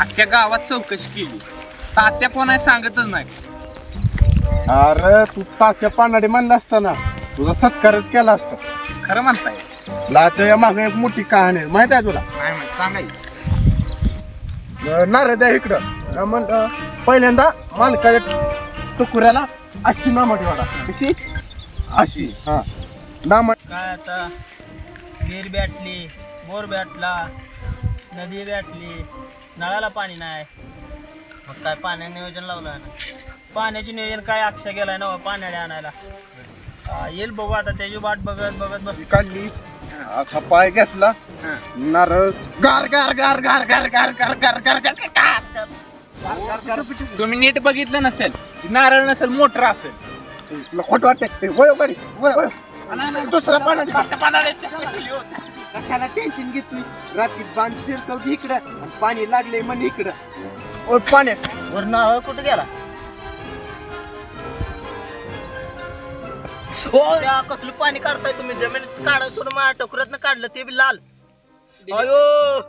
अख्ख्या गावात चौकशी केली. तात्या कोण सांगतच नाही. अरे तू ताक्या पानाडी म्हणला असताना तुझा सत्कारच केला असता. खरं म्हणताय. लाच्या मागे एक मोठी कहाणी आहे. माहिती आहे तुला? नाही माहीत. सांगायचं नारळ द्या इकडं. अं, म्हणलं पहिल्यांदा मालकाच्या टुकुऱ्याला अशी नामा ठेवाला कशी? अशी हा. नामा काय आता? विहीर बॅटली बोर बॅटला नदी बॅटली नळाला पाणी नाही मग काय पाण्याचं नियोजन लावलं आहे ना पाण्याचे नियोजन काय अक्षा गेलाय ना पाण्याने आणायला हा, येईल बघू आता त्याची वाट बघत बघत बस काढली असा पाय घेतला नारळ गार गार गार गार गार गार गार गार गार गार गार गार तुम्ही नीट बघितलं नसेल नारळ नसेल मोटर असेल खोट वाटते दुसरा पाण्याची कशाला टेन्शन घेतली? रात्री बांध शिरकवली इकडं आणि पाणी लागले म्हण इकडं. ओ पाण्या वर नारळ कुठं गेला? हो या कसलं पाणी काढताय तुम्ही? जमिनीत काढा सोडून माझ्या टोकऱ्यात काढलं ते बी लाल. अयो!